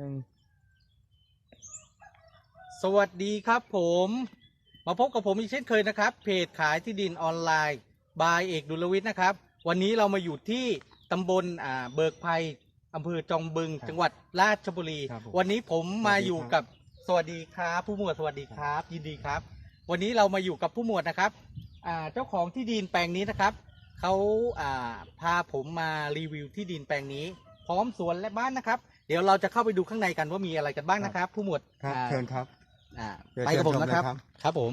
อืมสวัสดีครับผม มาพบกับผมอีกเช่นเคยนะครับ เพจขายที่ดินออนไลน์บายเอกดุลวิทย์นะครับ วันนี้เรามาอยู่ที่ตำบลอ่าเบิกไพรอำเภอจอมบึงจังหวัดราชบุรี ครับผมวันนี้ผมมาอยู่สวัสดีครับกับสวัสดีครับ ผู้หมวดสวัสดีครับ ยินดีครับ วันนี้เรามาอยู่กับผู้หมวดนะครับอ่าเจ้าของที่ดินแปลงนี้นะครับเขาอ่าพาผมมารีวิวที่ดินแปลงนี้ พร้อมสวนและบ้านนะครับ เดี๋ยวเราจะเข้าไปดูข้างในกันว่ามีอะไรกันบ้างนะครับ ผู้หมวดครับอ่าเชิญครับ อ่าเดี๋ยวไปกับผมเชิญชมนะครับ เลยครับ ครับผม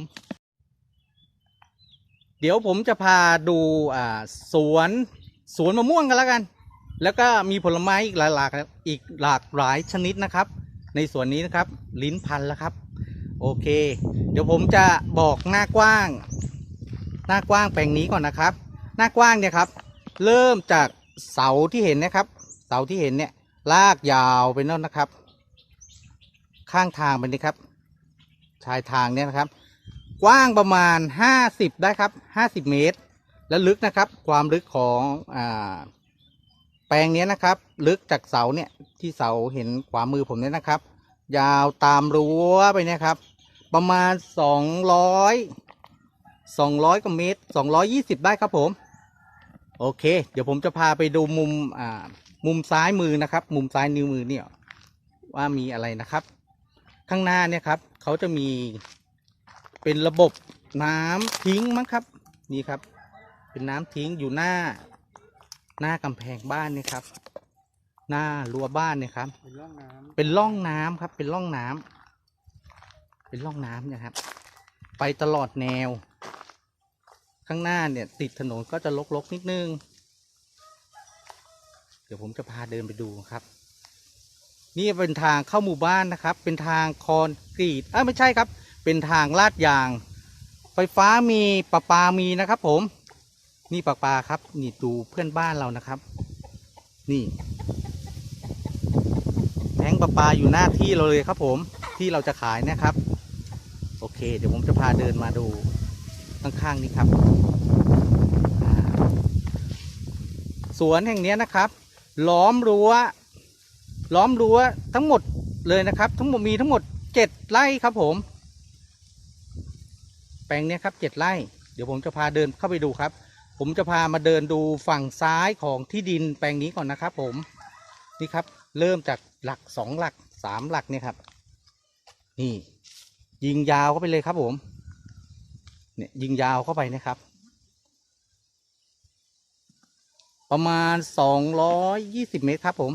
เดี๋ยวผมจะพาดูอ่าสวนสวนมะม่วงกันแล้วกัน แล้วก็มีผลไม้อีกหลายหลากอีกหลากหลายชนิดนะครับ ในสวนนี้นะครับ ลิ้นพันธุ์แล้วครับ โอเค เดี๋ยวผมจะบอกหน้ากว้าง หน้ากว้างแปลงนี้ก่อนนะครับ หน้ากว้างเนี่ยครับ เริ่มจากเสาที่เห็นนะครับ เสาที่เห็นเนี่ย ลากยาวไปนั่นนะครับ ข้างทางไปนี่ครับ ชายทางเนี่ยนะครับ กว้างประมาณ50ได้ครับ50เมตร แล้วลึกนะครับ ความลึกของอาแปลงเนี้ยนะครับ ลึกจากเสาเนี่ยที่เสาเห็นขวามือผมเนี่ยนะครับ ยาวตามรั้วไปเนี่ยครับ ประมาณ200 200กว่าเมตร220ได้ครับผม โอเค เดี๋ยวผมจะพาไปดูมุมอ่า มุมซ้ายมือนะครับ มุมซ้ายนิ้วมือเนี่ยว่ามีอะไรนะครับ ข้างหน้าเนี่ยครับเขาจะมีเป็นระบบน้ำทิ้งมั้งครับ นี่ครับ เป็นน้ำทิ้งอยู่หน้า หน้ากำแพงบ้านเนี่ยครับ หน้ารั้วบ้านเนี่ยครับ เป็นร่องน้ำเป็นร่องน้ำครับ เป็นร่องน้ำเป็นร่องน้ำเนะครับ ไปตลอดแนว ข้างหน้าเนี่ยติดถนนก็จะลกๆนิดนึง เดี๋ยวผมจะพาเดินไปดูครับ นี่เป็นทางเข้าหมู่บ้านนะครับ เป็นทางคอนกรีตเอ้ไม่ใช่ครับ เป็นทางลาดยาง ไฟฟ้ามีประปามีนะครับ ผม นี่ประปาครับ นี่ดูเพื่อนบ้านเรานะครับ นี่แทงประปาอยู่หน้าที่เราเลยครับผมที่เราจะขายนะครับ โอเค เดี๋ยวผมจะพาเดินมาดูข้างๆนี้ครับ สวนแห่งนี้นะครับ ล้อมรั้วล้อมรั้วทั้งหมดเลยนะครับ ทั้งหมดมีทั้งหมดเจ็ดไร่ครับผม แปลงนี้ครับเจ็ดไร่ เดี๋ยวผมจะพาเดินเข้าไปดูครับ ผมจะพามาเดินดูฝั่งซ้ายของที่ดินแปลงนี้ก่อนนะครับ ผมนี่ครับ เริ่มจากหลักสองหลักสามหลักเนี่ยครับ นี่ ยิงยาวเข้าไปเลยครับผม เนี่ยยิงยาวเข้าไปนะครับ ประมาณสองร้อยยี่สิบเมตรครับผม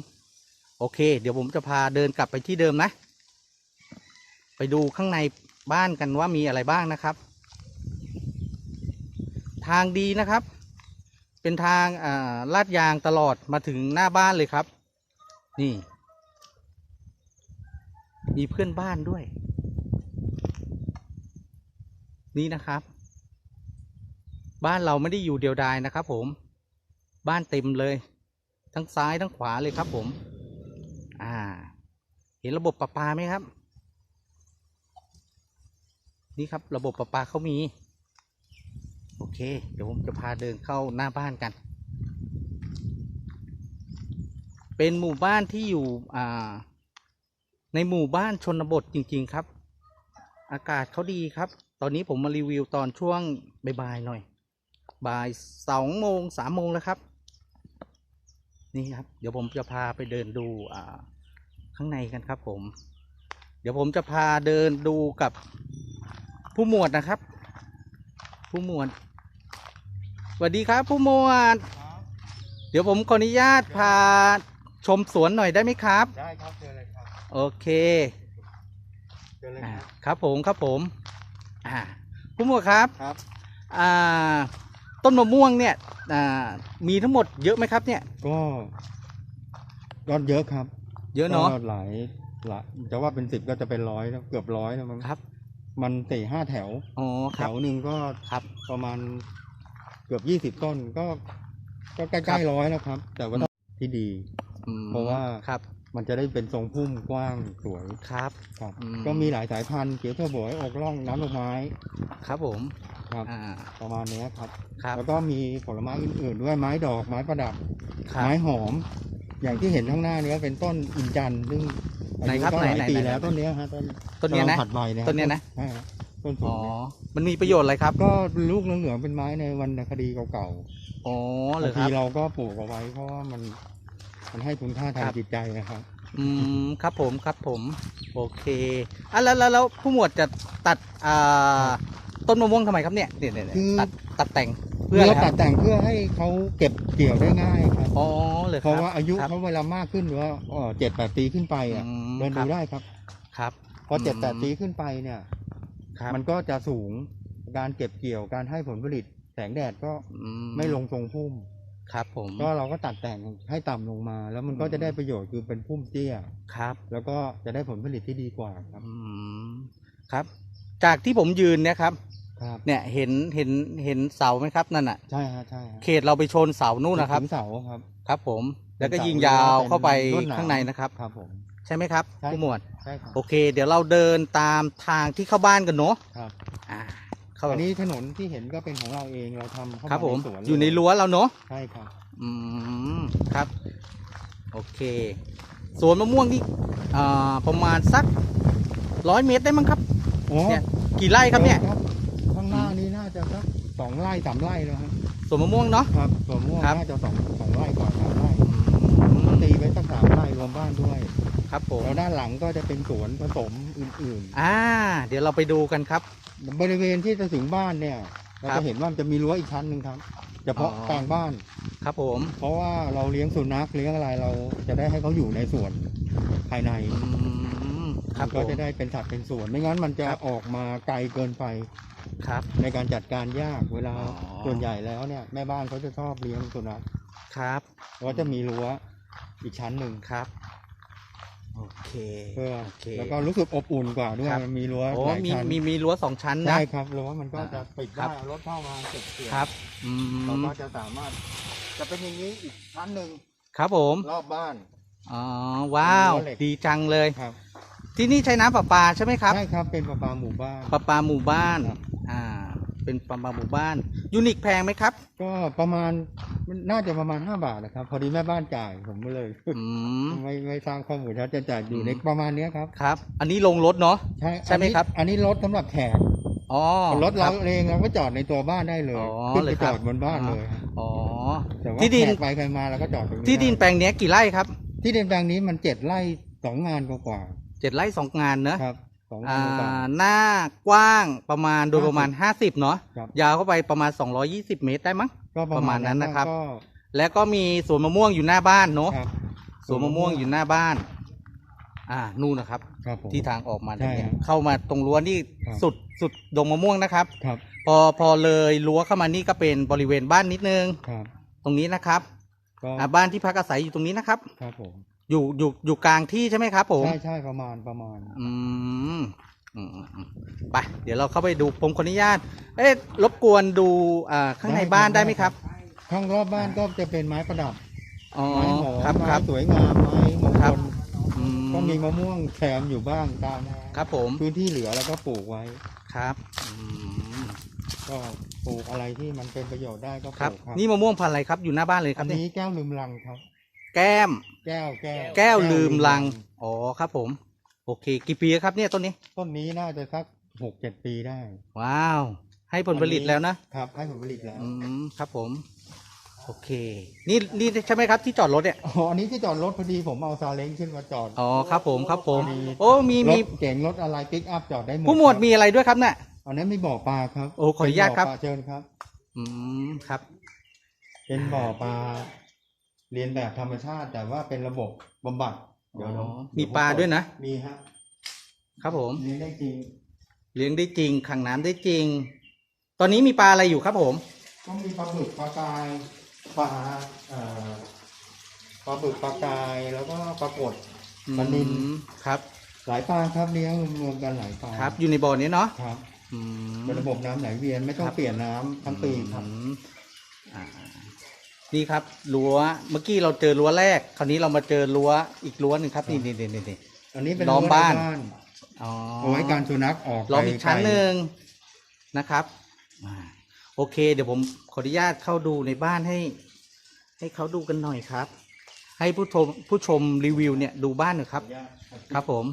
โอเค เดี๋ยวผมจะพาเดินกลับไปที่เดิมนะ ไปดูข้างในบ้านกันว่ามีอะไรบ้างนะครับ ทางดีนะครับ เป็นทางลาดยางตลอดมาถึงหน้าบ้านเลยครับ นี่ มีเพื่อนบ้านด้วย นี่นะครับ บ้านเราไม่ได้อยู่เดียวดายนะครับผม บ้านเต็มเลย ทั้งซ้ายทั้งขวาเลยครับผม อ่า เห็นระบบประปาไหมครับ นี่ครับระบบประปาเขามี โอเค เดี๋ยวผมจะพาเดินเข้าหน้าบ้านกัน เป็นหมู่บ้านที่อยู่อ่าในหมู่บ้านชนบทจริง ๆครับ อากาศเขาดีครับ ตอนนี้ผมมารีวิวตอนช่วงบ่ายๆหน่อย บ่ายสองโมงสามโมงแล้วครับ นี่ครับ เดี๋ยวผมจะพาไปเดินดูอ่าข้างในกันครับ ผม เดี๋ยวผมจะพาเดินดูกับผู้หมวดนะครับ ผู้หมวดสวัสดีครับ ผู้หมวด เดี๋ยวผมขออนุญาตพาชมสวนหน่อยได้ไหมครับ ได้ครับเชิญเลยครับโอเคเชิญเลยอ่าครับครับผมครับผม อ่าผู้หมวดครับครับ อ่า ต้นมะม่วงเนี่ยอ่ามีทั้งหมดเยอะไหมครับเนี่ย ก็ยอดเยอะครับ เยอะเนาะก็หลายหลายจะว่าเป็นสิบก็จะเป็นร้อยแล้วเกือบร้อยแล้วมั้งครับ มันสี่ห้าแถวอ๋อคแถรับวหนึ่งก็ครับประมาณเกือบยี่สิบต้นก็ ก็ใกครัล้บๆร้อยแล้วครับ แต่ว่าที่ดีอืมเพราะว่าครับ มันจะได้เป็นทรงพุ่มกว้างสวยครับครับอืมก็มีหลายสายพันธุ์เขียวเทอร์โบยอกล่องน้ำดอกไม้ ครับผม ครับ อ่า ประมาณเนี้ยครับ ครับ แล้วก็มีผลไม้อื่นๆด้วยไม้ดอกไม้ประดับ ครับ ไม้หอม อย่างที่เห็นข้างหน้านี้เป็นต้นอินจันทร์ซึ่งไหนครับอายุก็หลายไหนไหนปีไหน แล้วต้นเนี้ยฮะต้นต้นเนี้ยนะ กำลังผัดใบนะต้นเนี้ยนะ ใช่ฮะต้นสูอ๋งอเนี่ยมันมีประโยชน์อะไรครับก็ลูกเหลืองๆเป็นไม้ในวรรณคดีเก่าอ๋อๆเหรบาองคทีรับ เราก็ปลูกเอาไว้เพราะว่ามันมันให้คุณค่าทางครับ จิตใจนะครับ อืมครับผมครับผม โอเคอะแล้วแล้วแล้วผู้หมวดจะตัดอ่า ต้นมะม่วงทำไมครับเนี่ยเนี่ยเนี่ยเนี่ยคือ ตัดตัดแต่งเพื่ออะไรเราคตัรัดบแต่งเพื่อให้เขาเก็บเกี่ยวได้ง่ายครับ อ๋อเลยคเพรับ ราะว่าอายุครับ เขาเวลามากขึ้นหรือว่าเจ็ดแปดปีขึ้นไปอะอืมเดินครัดูบได้ครับ ครับ พอเจ็ดอืมแปดปีขึ้นไปเนี่ย ครับมันก็จะสูงการเก็บเกี่ยวการให้ผลผลิตแสงแดดก็อืไม่ลงทรงพุ่ม ครับผม ก็เราก็ตัดแต่งให้ต่ำลงมา แล้วมันก็อืม จะได้ประโยชน์คือเป็นพุ่มเตี้ย ครับแล้วก็จะได้ผลผลิตที่ดีกว่าครับ อืมครับ จากที่ผมยืนเนี่ยครับ ครับเนี่ยเห็นเห็นเห็นเสาไหมครับนั่นอะใช่ฮะใช่ฮะเขตเราไปชนเสานู่นนะครับ ถึงเสาครับ ครับ ผมแล้วก็เป็นเสายิงยาวเข้าไปลวดหนามข้างในนะครับ ครับผม ใช่ไหมครับใช่ ผู้หมวด ใช่ครับโอเค เดี๋ยวเราเดินตามทางที่เข้าบ้านกันเนาะครับอ่าเข้าอันนี้ถนนที่เห็นก็เป็นของเราเองเราทำเข้าครับ มาผมในสวนอยู่ในรั้วเราเนาะใช่ครับ อืมครับ โอเคสวนมะม่วงนี่อ่าประมาณสักร้อยเมตรได้มั้งครับอ๋อเนี่ยกี่ไร่ครับเนี่ยข้างหน้านี้น่า จะสักสองไร่สามไร่แล้วครับสวนมะม่วงเนาะ ครับส่วนม่วงครับ น่าจะสองสองไร่กว่าสามไร่อืมตีไว้สักสามไร่รวมบ้านด้วยครับผมแล้วด้านหลังก็จะเป็นสวนผสมอื่นอ่า เดี๋ยวเราไปดูกันครับ ๆ บริเวณที่จะถึงบ้านเนี่ยเราครับจะเห็นว่ามันจะมีรั้วอีกชั้นหนึ่งครับเฉพาะอ๋อ กลางบ้าน ครับผมเพราะว่าเราเลี้ยงสุนัขเลี้ยงอะไรเราจะได้ให้เขาอยู่ในสวนภายใน อืม ครับผก็มจะได้เป็นสัตว์เป็นส่วน ไม่งั้นมันจะครับออกมาไกลเกินไปครับ ในการจัดการยากเวลาอ๋อส่วนใหญ่แล้วเนี่ยแม่บ้านเขาจะชอบเลี้ยงสุนัขครับแล้วก็จะมีรั้วอีกชั้นหนึ่งครับโอเคเพื่อโอเคแล้วก็รู้สึกอบอุ่นกว่าด้วยครับมันมีรั้วโอ้หลายมีชั้นมีมีรั้วสองชั้นนะใช่ครับรั้วมันก็จะอ่าปิดครัได้บเอารถเข้ามาเก็บเกี่ยวครับอืเรามก็จะสามารถจะเป็นอย่างนี้อีกชั้นหนึ่งครับผมรอบบ้านอ๋อว้าวรั้วเหล็กดีจังเลยครับ ที่นี่ใช้น้ำประปาใช่ไหมครับใช่ครับเป็นประปาหมู่บ้าน ประปาหมู่บ้านครับ อ่าเป็นประปาหมู่บ้าน ยูนิคแพงไหมครับก็ประมาณน่าจะประมาณ5บาทนะครับ พอดีแม่บ้านจ่ายผมก็เลยอืมไม่ไม่สร้างข้อมูลชัดจะจ่ายอยู่อืมในประมาณเนี้ยครับครับ อันนี้ลงรถเนาะ ใช่ใช่ไหมอันนี้ครับ อันนี้รถสำหรับแขกอ๋อรถคเราบ เองเราก็จอดในตัวบ้านได้เลยอ๋อขึ้นเลไปยคจรับอดบนบ้านเลยอ๋อ แต่ว่าที่ดิน แขกไปใครมาเราก็จอดตรงนี้ที่ดินไแปลงเนี้ยกี่ไร่ครับ ที่ดินแปลงนี้มันเจ็ดไร่สองงานกว่า เจ็ดไร่สองงานเนอะๆครับสองงาอ่นกว่าาหน้ากว้างประมาณโดยประมาณ 50เนาะครับ ยาวเข้าไปประมาณ 220 เมตรได้มั้ง ก็ประมาณนั้นนะครับ ก็แล้วก็มีสวนมะม่วงอยู่หน้าบ้านเนาะครับสวนมะม่วงอยู่หน้าบ้าน อ่านู่นนะครับ ครับผม ที่ทางออกมาใช่เนี่ยครับเข้ามาตรงรั้วนี่ครับ สุดสุดดงมะม่วงนะครับ ครับพอพอเลยรั้วเข้ามานี่ก็เป็นบริเวณบ้านนิดนึง ครับตรงนี้นะครับก็อ่าบ้านที่พักอาศัยอยู่ตรงนี้นะครับ ครับผม อยู่อยู่อยู่กลางที่ใช่ไหมครับผม ใช่ใช่ประมาณประมาณ อืมอืมอืมอืมไปเดี๋ยวเราเข้าไปดูผมขออนุญาต เอ๊ะรบกวนดูอ่าข้างในได้ครับบ้านได้ได้ไหมครับข้างรอบบ้านก็จะเป็นไม้ประดับอ๋อไม้หอมครับคไม้รับ สวยงามไม้มงครัคบลอืก็มีมะม่วงแซมอยู่บ้างตามครับผมพื้นที่เหลือแล้วก็ปลูกไว้ ครับอืมก็ปลูกอะไรที่มันเป็นประโยชน์ได้ก็ปครับ ลูกครับนี่มะม่วงพันธุ์อะไรครับอยู่หน้าบ้านเลยคอัรับนเนี่ยนี้แก้วลืมลังครับ แก้ม แก้วแก้วแก้วลืมลัง อ๋อครับผม โอเค กี่ปีครับเนี่ยต้นนี้ ต้นนี้น่าจะสักหกเจ็ดปีได้ ว้าว ให้ผลผลิตแล้วนะ ครับ ให้ผลผลิตแล้ว อืม ครับผม โอเค นี่นี่ใช่ไหมครับที่จอดรถเนี่ย อ๋อ อันนี้ที่จอดรถพอดีผมเอาซาเล้งขึ้นมาจอด อ๋อ ครับผม ครับผมมีโอ้ มีรมีถเก๋งรถอะไรปิกอัพจอดได้หมดผู้หมวดครับมีอะไรด้วยครับเนี่ยอันนั้นมีบ่อปลาครับ โอ้ ขออนุญาตครับเป็นบ่อปลเชิญครับ อืม ครับ เป็นบ่อปลา เรียนแบบธรรมชาติ แต่ว่าเป็นระบบบำบัดเดี๋ยวอ๋อเดี๋มีปลาด้วยนะ มีฮะครับผมเลี้ยงได้จริงเลี้ยงได้จริง ขังน้ำได้จริง ตอนนี้มีปลาอะไรอยู่ครับผม ก็มีปลาบึกปลากายปลาเอ่อปลาบึกปลากายแล้วก็ปลากดปลานิลอืมครับ หลายปลาครับเลี้ยงรวมๆกันหลายปลาครับ อยู่ในบ่อนี้เนาะครับอืม เป็นระบบน้ำไหลเวียนไม่ต้องครับ เปลี่ยนน้ำทั้งปีครับ อืมอ่า นี่ครับรั้วเมื่อกี้เราเจอรั้วแรก คราวนี้เรามาเจอรั้วอีกรั้วหนึ่งครับนี่นี่นี่นี่นี่ อันนี้เป็นล้อมรั้วในบ้านอ๋อเอาไว้การสุนัขออกล้อมอีกชั้นไลหนึ่งนะครับอ่าโอเค เดี๋ยวผมขออนุญาตเข้าดูในบ้านให้ ให้เขาดูกันหน่อยครับใให้ผู้ชมผู้ชมรีวิวเนี่ยดูบ้านหน่อยครับ ครับผม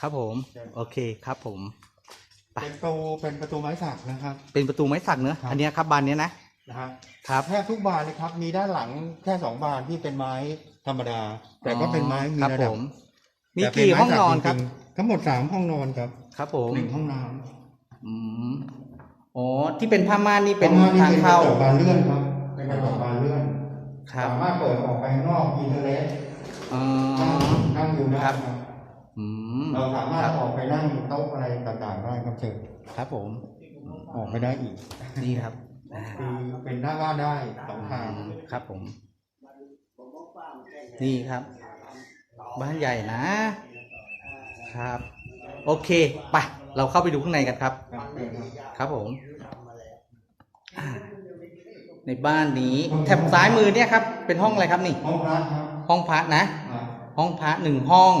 ครับผม โอเคครับผมไปเป็นประตูเป็นประตูไม้สักนะครับ เป็นประตูไม้สักเนอะครับอันเนี้ยครับบานเนี้ยนะ นะฮะครับแทบทุกบานเลยครับ มีด้านหลังแค่สองบานที่เป็นไม้ธรรมดา แต่ก็เป็นไม้มีครับระผดับม มีแต่เป็กี่ไห้องนอนครับ จงๆทั้งหมดสามห้องนอนครับครับผมหนึ่งห้องน้อืมอ๋อที่เป็นผ้าม่านนี่ำเป็นข้มทางเข้าเป็นกระจกบานเลื่อนครับเป็นกระจกบานเลื่อนครับ สามารถเปิดออกไปข้างนอกอินเทอร์เน็ตอ๋อ นั่งอยู่ได้ครับครับ อืมเราสามารถครับออกไปนั่งโต๊ะอะไรต่างๆได้ครับเชิญครับผม ออกไปได้อีก นี่ครับอ่า คือเป็นหน้าบ้านได้สองทางครับผม นี่ครับ บ้านใหญ่นะ ครับ โอเคไปเราเข้าไปดูข้างในกันครับ ครับเชิญครับครับผมอ่าในบ้านนี้แถบซ้ายมือเนี่ยครับ เป็นห้องอะไรครับนี่ ห้องพระครับห้องพระนะครับห้องพระหนึ่งห้อง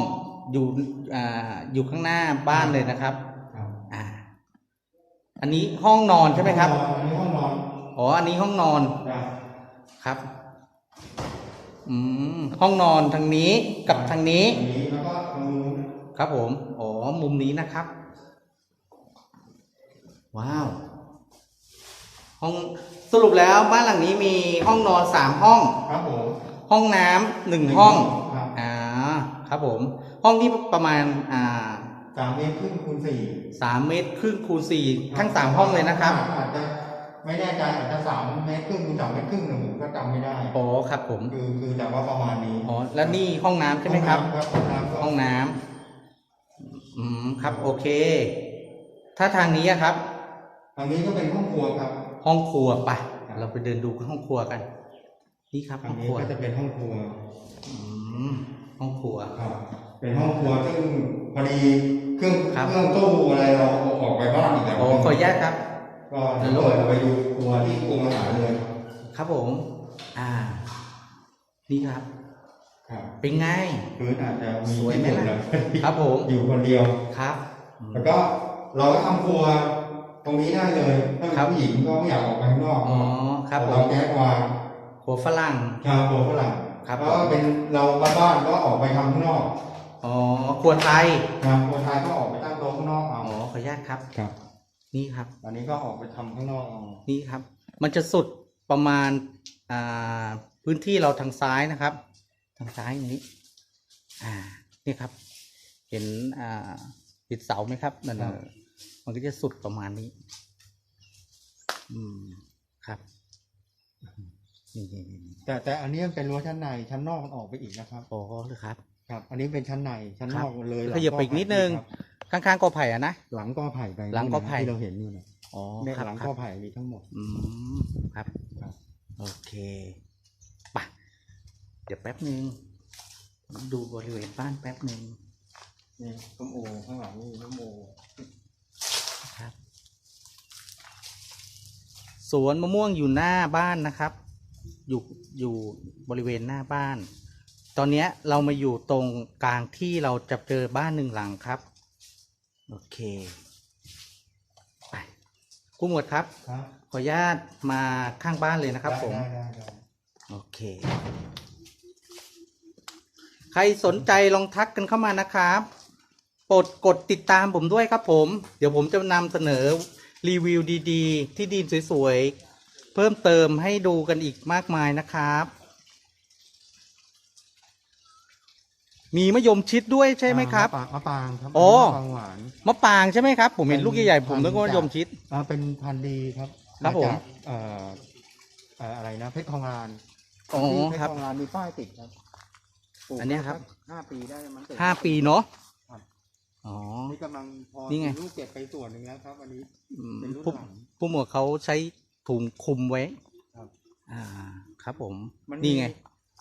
อยู่อ่าอยู่ข้างหน้าบ้านเลยนะครับครับอ่าอันนี้ห้องนอนใช่ไหมครับ ห้ องนอนอันนี้ห้องนอนอ๋อ อันนี้ห้องนอนครับครับ อืม ห้องนอนทางนี้กับทางนี้ อันนี้แล้วก็ตรงนู้นครับผม อ๋อ มุมนี้นะครับ ว้าว ห้อง สรุปแล้วบ้านหลังนี้มีห้องนอนสามห้อง ครับผม ห้องน้ำหนึ่งห้อง ครับอ่า ครับผม ห้องนี้ประมาณ อ่าสามเมตรครึ่งคูณสี่สามเมตรครึ่งคูณสี่ทั้งสามห้องเลยนะครับ อาจจะ ไม่แน่ใจอาจจะสามเมตรครึ่งคูณสามเมตรครึ่งหนึ่งก็จำไม่ได้อ๋อครับผม คือคือแต่ว่าประมาณนี้อ๋อแล้วนี่ห้องน้ำใช่ไหมครับ ห้องน้ำครับห้องน้ำก็ห้องน้ำอืมครับโอเค ถ้าทางนี้อะครับ ทางนี้ก็เป็นห้องครัวครับห้องครัวไปครับเราไปเดินดูห้องครัวกัน นี่ครับทาห้องงนี้ครัวก็จะเป็นห้องครัวอืมห้องครัว ครับ เป็นห้องครัวซึ่งพอดีเครื่องครับ เครื่องตู้อะไรเราเอาออกไปบ้านอีกแล้วโอ้ขออนุญาตครับ ก็เดี๋ยวเปิดไปดูครัวที่ปรุงอาหารเลยครับผม อ่า นี่ครับ ครับเป็นไงพื้นอาจจะมีสวยไหมล่ะที่สุดครับผมอยู่คนเดียวครับอืมแล้วก็เราก็ทำครัวตรงนี้ได้เลยถ้าเป็นครับผู้หญิงก็ไม่อยากออกไปข้างนอกอ๋อครับผเรามแก๊สวางครัวฝรั่งชาวครัวฝรั่งครับแล้วก็เป็นเราบ้านๆก็ออกไปทำข้างนอกอ๋อครัวไทยนะครัวไทยก็ออกไปตั้งโต๊ะข้างนอกเอาอ๋อขออนุญาตครับครับ นี่ครับ อันนี้ก็ออกไปทำข้างนอกเอานี่ครับ มันจะสุดประมาณอ่าพื้นที่เราทางซ้ายนะครับ ทางซ้ายอย่างนี้ อ่า นี่ครับ เห็นอ่าติดเสาไหมครับนั่นน่ะมันก็จะสุดประมาณนี้ อืมครับนี่นี่นี่นี่แต่แต่อันนี้มันเป็นรั้วชั้นในชั้นนอกมันออกไปอีกนะครับโอ้เลยครับ ครับ อันนี้เป็นชั้นในชั้นนอกครับเลยขยับไปอีกนิดนึง ครับ ข้างๆกอไผ่อะนะ หลังกอไผ่ไปหลังกอไผ่ ที่เราเห็นอยู่เนี่ยอ๋อเนี่ยครับหลังครักอบไผ่มีทั้งหมด อืมครับ ครับ โอเคไปะเดี๋ยวแป๊บหนึ่งผมดูบริเวณบ้านแป๊บหนึ่งนี่ส้มโอข้างหลังนี่ส้มโอครับ สวนมะม่วงอยู่หน้าบ้านนะครับ อยู่อยู่บริเวณหน้าบ้าน ตอนเนี้ยเรามาอยู่ตรงกลางที่เราจะเจอบ้านหนึ่งหลังครับ โอเคไปกู้หมวดครับ ครับขออนุญาตมาข้างบ้านเลยนะครับ ผมได้ได้ได้โอเค ใครสนใจลองทักกันเข้ามานะครับโปรดกดติดตามผมด้วยครับผม เดี๋ยวผมจะนำเสนอรีวิวดีๆ ที่ดินสวยๆ เพิ่มเติมให้ดูกันอีกมากมายนะครับ มีมะยมชิดด้วยใช่ไหมครับมะปางมะปางครับโอ้ มะปางหวาน มะปางใช่ไหมครับ ผมเห็นเป็นลูกใหญ่ๆผมนึกพันธุ์ว่ามะยมชิด อ่าเป็นพันธุ์ดีครับครับาผมจากเอ่อเอ่ออะไรนะเพชรทองลานอ๋อที่เพชครับ ทองลานมีป้ายติดครับปลูกอันเนี้ยครับ สักห้าปีได้มั้งห้าปีเนาะครับอ๋อ นี่กำลังพอนี่ไง มีลูกเก็บไปส่วนหนึ่งแล้วครับอันนี้อืมเป็นรุ่นผู้หลัง ผู้หมวดเขาใช้ถุงคลุมไว้ครับ อ่า ครับผม มันี่ไง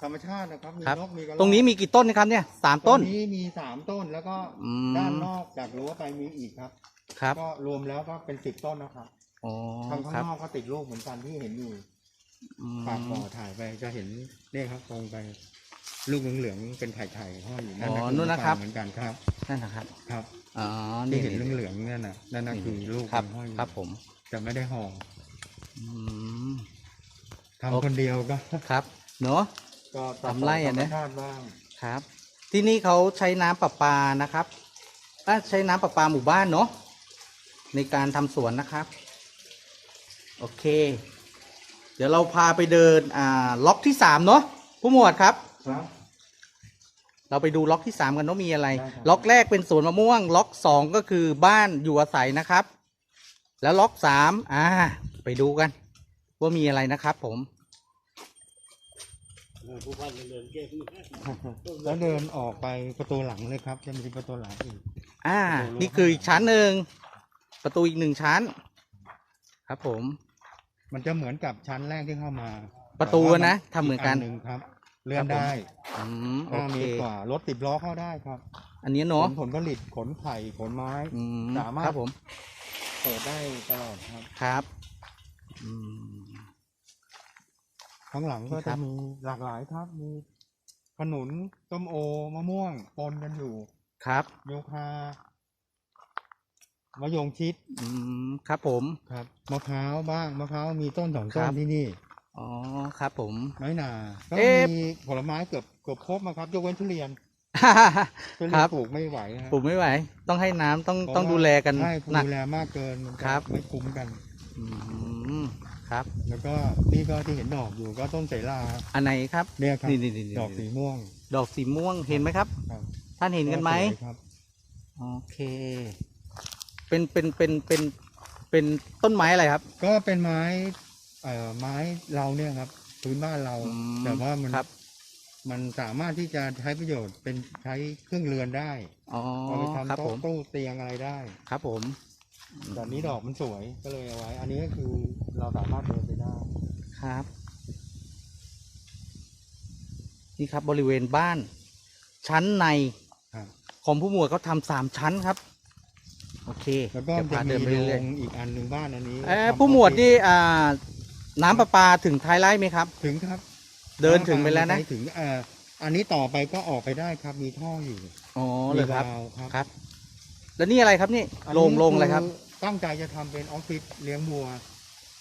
ธรรมชาตินะครับมีครับ นกมีกระตรงนี้มีกี่ต้นนะครับเนี่ยสามต้น ตรงนี้มีสามต้นแล้วก็อืม ด้านนอกจากรั้วไปมีอีกครับ ครับก็รวมแล้วก็เป็นสิบต้นนะครับอ๋อทางข้างครับนอกก็ติดลูกเหมือนกันที่เห็นอยู่อืมปากบ่อถ่ายไปจะเห็นเนี่ยครับตรงไปลูกเหลืองๆเป็นไข่ๆห้อยอยู่นั่นอ๋อนะนู่นนะครับเหมือนกันครับ นั่นนะครับครับอ๋อที่นี่เห็นเหลืองๆนั่นน่ะนั่นน่ะคือลูกครับมันห้อยอยู่ครับผมจะไม่ได้ห่ออืม ทำคนเดียวก็ ครับเนาะ ก็ตัดทำไร่อะนะ ธรรมชาติบ้างครับ ที่นี่เขาใช้น้ำประปานะครับอะใช้น้ำประปาหมู่บ้านเนาะในการทำสวนนะครับ โอเค เดี๋ยวเราพาไปเดินอ่าล็อกที่สามเนาะผู้หมวดครับ ครับ เราไปดูล็อกที่สามกันว่ามีอะไร ได้ครับ ล็อกแรกเป็นสวนมะม่วง ล็อกสองก็คือบ้านอยู่อาศัยนะครับ แล้วล็อกสามอ่า ไปดูกัน ว่ามีอะไรนะครับผม แล้วเดินออกไปประตูหลังเลยครับ จะมีประตูหลังอีก อ่าประตูรั้วนี่คืออีกชั้นหนึ่ง ประตูอีกหนึ่งชั้น ครับผม มันจะเหมือนกับชั้นแรกที่เข้ามา ประตูแต่ว่านะทำเหมือนกันหนึ่งครับ เลื่อนครับผมได้อืมโอห้าเคเมตรกว่ารถติดล้อเข้าได้ครับ อันนี้ขเนาะนผลผลิตขนไผ่ขนไม้อืมสามารถครับผมเปิดได้ตลอดครับ ครับ อืม ข้างหลังก็ครัจะบมีหลากหลายครับ มีขนุนต้มโอมะม่วงปนกันอยู่ครับโยคามะยงชิดอืมครับผมครับมะพร้าวบ้างมะพร้าวมีต้นสองครัต้นบที่นี่อ๋อครับผมน้อยหนาก็เอ๊ะมีผลไม้เกือบเกือบครบนะครับยกเว้นทุเรียนทุคเรียรันบปลูกไม่ไหวนะปลูกไม่ไหว ต้องให้น้ำต้องเพราะต้องว่าดูแลกันใช่หนักดูแลมากเกินมันจะครับไม่คุ้มกัน อืม ครับ แล้วก็นี่ก็ที่เห็นดอกอยู่ก็ต้นเสลาอันไหนครับเนี่ยครับนี่นี่นี่ดอกสีม่วง ดอกสีม่วงเห็นไหมครับครับท่านเห็นกันไหมสวยครับโอเค เป็นเป็นเป็นเป็นเป็นต้นไม้อะไรครับ ก็เป็นไม้เอ่อไม้เราเนี่ยครับพื้นบ้านเราอืมแต่ว่ามันครับมันสามารถที่จะใช้ประโยชน์เป็นใช้เครื่องเรือนได้อ๋อเอาไปครับทำผโต๊ะมตู้เตียงอะไรได้ ครับผม แต่นี้ดอกมันสวยก็เลยเอาไว้ อันนี้ก็คือเราสามารถเดินไปได้ครับ นี่ครับบริเวณบ้าน ชั้นในครับของผู้หมวดเขาทำสามชั้นครับ โอเคแล้วก็เดี๋ยวจะพามีเดินไปโรเรื่อยงอีกอันหนึ่งบ้านอันนี้ๆเอ่อทำผู้หมวดออฟฟิศนี่อ่า น้ำประปาถึงท้ายไร่ไหมครับ ถึงครับเดินถึงไปแล้วนะปถึงเอ่ออันนี้ต่อไปก็ออกไปได้ครับมีท่ออยู่อ๋อเลยครับ มีวาล์วครับ ครับ แล้วนี่อะไรครับนี่อันโลนี้งโลงอะไรครับ ตั้งใจจะทำเป็นออฟฟิศเลี้ยงวัว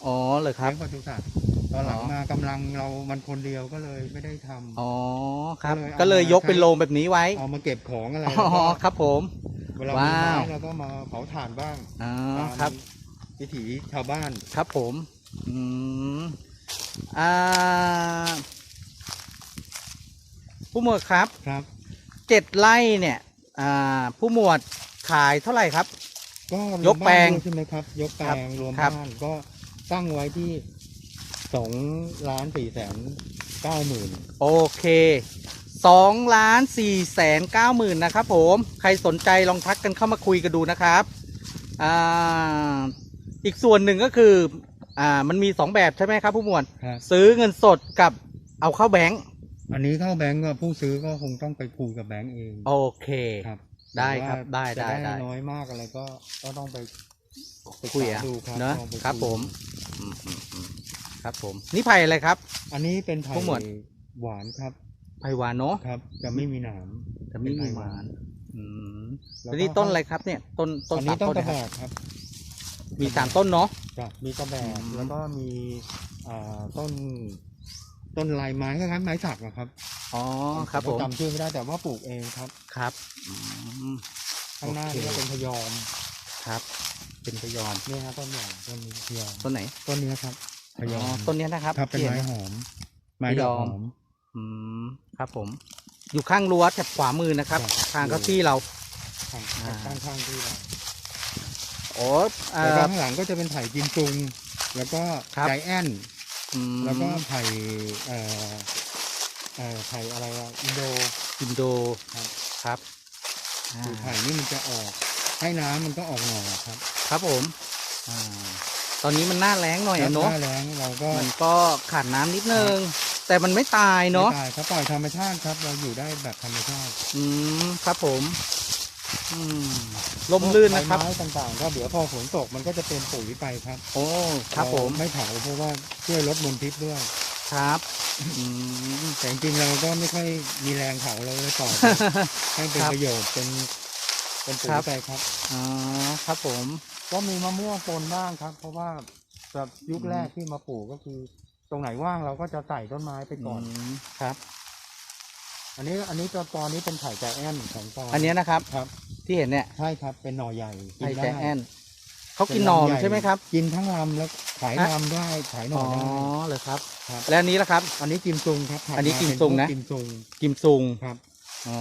อ๋อเลยครับเลี้ยงปศุสัตว์ตอนหลังอ๋อมากำลังเรามันคนเดียวก็เลยไม่ได้ทำอ๋อครับ ก็เลยเอาก็เลยมายกเป็นโรงแบบนี้ไว้เอามาเก็บของอะไรอ๋อแล้วก็ครับผม เวลามีว้าว ไม้เราก็มาเผาถ่านบ้างอ๋อตามครับวิถีชาวบ้าน ครับผม อืม อ่า ผู้หมวดครับ ครับ เจ็ดไร่เนี่ย อ่าผู้หมวดขายเท่าไหร่ครับ ก็รวมยกแปลงบ้านด้วยใช่ไหมครับ ยกแปลครับงรวมครับบ้านก็ตั้งไว้ที่สองล้านสี่แสนเก้าหมื่นโอเคสองล้านสี่แสนเก้าหมื่นนะครับผมใครสนใจลองทักกันเข้ามาคุยกันดูนะครับอ่าอีกส่วนหนึ่งก็คืออ่ามันมีสองแบบใช่ไหมครับผู้หมวด ครับซื้อเงินสดกับเอาเข้าแบงก์ อันนี้เข้าแบงก์ก็ผู้ซื้อก็คงต้องไปคุยกับแบงก์เองโอเค ครับได้ครับแต่ว่าได้จะได้ได้ น้อยมากอะไรก็ก็ต้องไปศึกษาคุยอะดูครับเนอะลองไปครับยผมอืมอืมอืมครับผม นี่ไผ่อะไรครับ อันนี้เป็นไผ่ผู้หมวดหวานครับ ไผ่หวานเนาะครับ จะไม่มีหนามแต่ไม่มีเป็นหไผ่วาน อืมแล้วแล้วนี่ต้นอะไรครับ เนี่ย ต้นต้นอันสานี้มต้นต้นกระนะคแบรับกครับ มีสามต้นเนาะจ้ะมีกระแบกอืมแล้วก็มีอ่าต้น ต้นลายไม้คล้ายๆไม้สักนะครับอ๋อครับผมจำชื่อไม่ได้แต่ว่าปลูกเองครับครับอืมข้างหน้าโอเคนี่ก็เป็นพยอมครับ เป็นพยอมเนี่ยครับต้นใหญ่ต้นนี้พยอมต้นไหนต้นนี้ครับพยอ๋ออมต้นเนี้ยนะครับครับเป็นที่ไม้ห็หอมไม้ดอกพยอมหอมอืมครับผม อยู่ข้างรั้วแถบขวามือนะครับครับทางเก้าที่เราข้างอ่าข้างข้างที่เราโอ้เอ่แล้วก็อข้างหลังก็จะเป็นไผ่กิมซุง แล้วก็ครับใจแอน อืมแล้วก็ไผ่เอ่อเอ่อไผ่อะไรอะอินโด อินโดครับ ครับอ่าคือไผ่นี่มันจะออกให้น้ำมันก็ออกหน่อครับ ครับผม อ่าตอนนี้มันหน้าแรงหน่อยอะเนาะ หน้าแรงเราก็มันก็ขาดน้ำนิดนึง แต่มันไม่ตายเนาะ ไม่ตายครับปล่อยธรรมชาติครับ เราอยู่ได้แบบธรรมชาติ อืม ครับผม อืม ลมลื่นนะครับใบไม้ต่างๆ ก็เดี๋ยวพอฝนตกมันก็จะเป็นปุ๋ยไปครับโอ้ครับผมเาไม่เผาเพราะว่าช่วยลดมลพิษด้วยครับอืมแต่จริงๆเราก็ไม่ค่อยมีแรงเผาเราเลยต่อให้เป็นครับประโยชน์เป็นเป็นปุ๋ยครับไปครับอ๋อครับผม ก็มีมะม่วงปนบ้างครับ เพราะว่าแบบยุคแรกที่มาปลูกก็คือ ตรงไหนว่างเราก็จะใส่ต้นไม้ไปก่อนมครับ อันนี้อันนี้ตัวตอนนี้เป็นไข่ใจแอนของตอนอันเนี้ยนะครับ ครับ ที่เห็นเนี่ยใช่ครับเป็นหน่อใหญ่กิไข่นแจได้แอนเขากินหนอมนใช่ไหมครับ กินทั้งลำแล้วขายฮะ ลำได้ขายหน่อ๋ออได้ เลยครับ ครับ แล้วอันนี้ล่ะครับ อันนี้กิมซุงครับถัดอันนี้มากิมเป็ซุงนะ พวกกิมซุงกิมซุงครับอ๋อ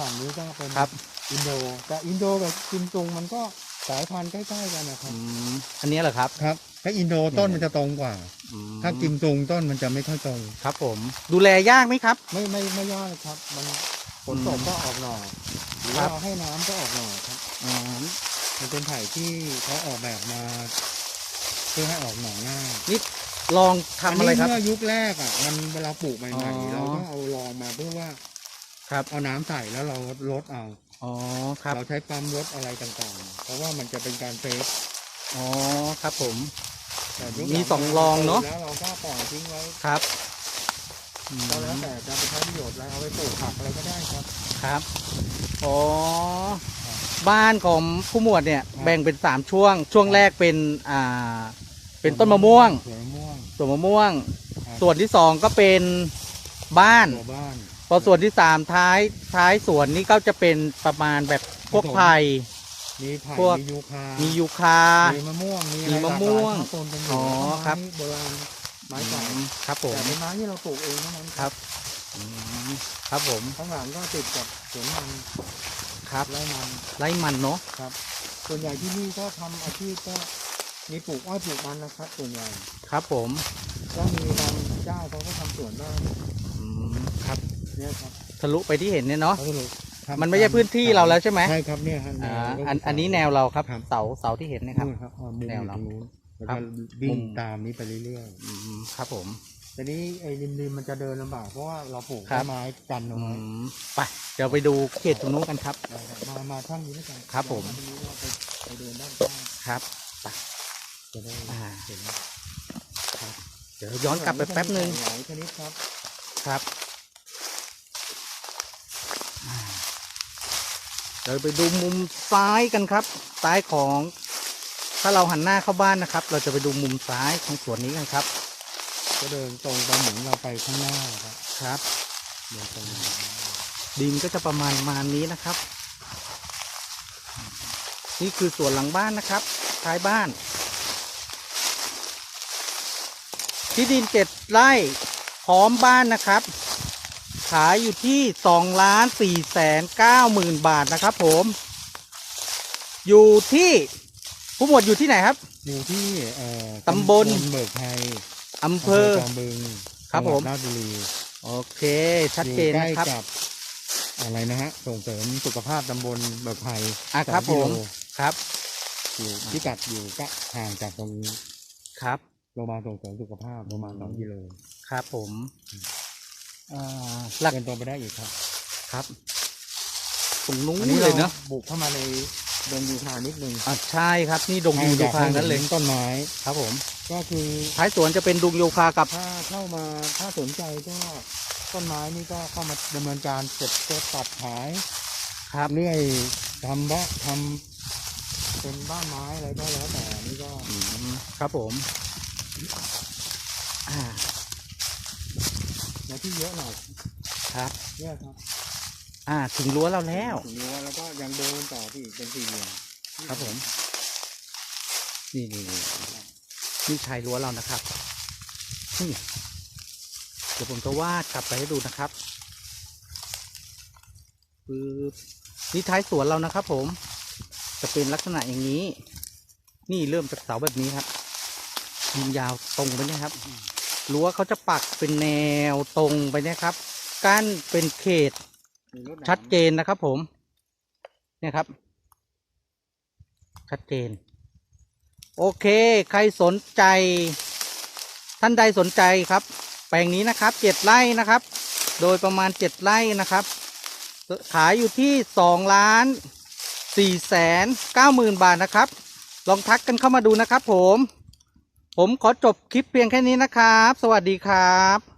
ฝั่งนี้ก็เป็นครับ อินโดแต่อินโดกับกิมซุงมันก็สายพันธุ์ใกล้ๆกันนะครัอืบมอันนี้เหรอครับ ครับ ถ้าอินโดต้นมันจะตรงกว่า อืมถ้ากิมซุงต้นมันจะไม่ค่อยตรง ครับผม ดูแลยากไหมครับ ไม่ไม่ไม่ยากเลยครับ มันฝนตกอืมก็ออกหน่อหรือครัว่าบ เราให้น้ำก็ออกหน่อครับ อ๋อมันเป็นไผ่ที่เขาออกแบบมา เพื่อให้ออกหน่อง่ายนี่ลองทำอะไรครับนนี้เมื่อยุคแรกอะ มันเวลาปลูกใหอ๋ม่อๆเราก็เอาลองมาเพื่อว่าครับ เอาน้ำใส่แล้วเราลดเอา อ๋อครับ เราใช้ปั๊มลดอะไรต่างๆ เพราะว่ามันจะเป็นการเซฟอ๋อครับผม แต่ยุคมีหลัสองรองเนอะ แล้วเราก็ปล่อยทิ้งไว้ครับอืมก็แล้วแต่จะไปใช้ประโยชน์อะไรเอาไปปลูกผักอะไรก็ได้ครับ ครับอ๋อบ้านของผู้หมวดเนี่ยครับ แบ่งเป็นสามช่วง ช่วงแรกเป็นอ่าเป็นต้นมะม่วงสวนมะม่วงสวนมะม่วง ครับส่วนที่สองก็เป็นบ้าน ตัวบ้าน พอส่วนที่สามท้ายท้ายสวนนี่ก็จะเป็นประมาณแบบพวกผสม ไผ่ มีไผ่พวกมีมียูคามีมียูคามีมะม่วง มีมีมะม่วงหลากหลายข้าวต้นกันอยู่อ๋อแล้วก็ครับไม้โบราณไม้อืเก่ามครับผมแต่เป็นไม้ที่เราปลูกเองเท่านั้นครับอืมครับผมข้างหลังก็ติดกับสวนมันครับไร่มันไร่มันเนาะครับ ส่วนใหญ่ที่นี่ก็ทำอาชีพก็มีปลูกอ้อยปลูกมันนะครับส่วนใหญ่ครับผมก็มีบางเจ้าเขาก็ทำสวนบ้างอืมครับเนี่ยครับทะลุไปที่เห็นเนี่ยเนาะ เขาก็เลย ทำมันไม่ใช่พื้นที่เราแล้วใช่ไหมใช่ครับเนี่ยฮะแนอ่าวก็อันอันนี้แนวเราครับครับเสาเสาที่เห็นเนะครับนู่นครับอ๋อมุมแนวอยู่เราตรงนู้นแล้วครัก็บวิ่งมุม ตามนี้ไปเรื่อยอืมครับผม ๆแต่นี้ไอ้ริมๆมันจะเดินลำบากเพราะว่าเราปลูกครับ ต้นไม้กันเอาอืไว้มไปเดี๋ยวไปดูเขตตรงนู้นกันครับได้ครับมามาท่านนี้แล้วกันครับผมตรงนี้เราไปไปเดินด้านข้างครับจะได้อ่าเห็นเดี๋ยวย้อนกลับไปแป๊บหนึ่งหลายชนิดครับ ครับอ่า เดี๋ยวไปดูมุมซ้ายกันครับ ซ้ายของ ถ้าเราหันหน้าเข้าบ้านนะครับ เราจะไปดูมุมซ้ายของสวนนี้กันครับ ก็เดินตรงไปเหมือนเราไปข้างหน้าครับครับเดินตรงดินก็จะประมาณประมาณนี้นะครับ นี่คือสวนหลังบ้านนะครับ ท้ายบ้าน ที่ดินเจ็ดไร่พร้อมบ้านนะครับขายอยู่ที่สองล้านสี่แสนเก้าหมื่นบาทนะครับผม อยู่ที่ผู้หมวดอยู่ที่ไหนครับ อยู่ที่เอ่อตำบลเบิกไทยอำเภอจอมบึงครับจังหวัดผมราชบุรีโอเค ชัดเจนอยู่ใกล้นะครับกับอะไรนะฮะ ส่งเสริมสุขภาพตำบลเบิกไทยอะครับสองกิโลผมครับอยู่พิกัดอยู่ก็ห่างจากตรงนี้ครับโรงพยาบาลส่งเสริมสุขภาพประมาณอืมสองกิโลครับผมอ่า หลักเดินตรงไปได้อีกครับ ครับตรงนู้นอันนี้เลเลยยเนาะเนาะบุกเข้ามาในดงยูคานิดนึงอ่าใช่ครับ นี่ดงยูโยคานั้นเลยต้นไม้ครับผม ก็คือท้ายสวนจะเป็นดงโยคากับถ้าเข้ามาถ้าสนใจก็ต้นไม้นี่ก็เข้ามาดำเนินการเสร็จก็ตัดขายครับเรื่อยทำบ้าทำเป็นบ้านไม้อะไรก็แล้วแต่นี่ก็อืมครับผม อ่า ในที่เยอะหน่อยครับ เนี่ยครับอ่าถึงรั้วเราแล้ว ถึงรั้วแล้วก็ยังเดินต่อที่เป็นสี่เหลี่ยมครับผม นี่นี่นี่นี่ชายรั้วเรานะครับนี่เดี๋ยวผมจะวาดกลับไปให้ดูนะครับปึ๊บนี่ท้ายสวนเรานะครับผม จะเป็นลักษณะอย่างนี้ นี่เริ่มจากเสาแบบนี้ครับยิงยาวตรงไปเนะครับ รั้วเขาจะปักเป็นแนวตรงไปนะครับ กั้นเป็นเขตมีรถน้ำชัดเจนนะครับผม เนี่ยครับ ชัดเจน โอเค ใครสนใจ ท่านใดสนใจครับ แปลงนี้นะครับเจ็ดไร่นะครับ โดยประมาณเจ็ดไร่นะครับ ขายอยู่ที่สองล้านสี่แสนเก้าหมื่นบาทนะครับ ลองทักกันเข้ามาดูนะครับผม ผมขอจบคลิปเพียงแค่นี้นะครับ สวัสดีครับ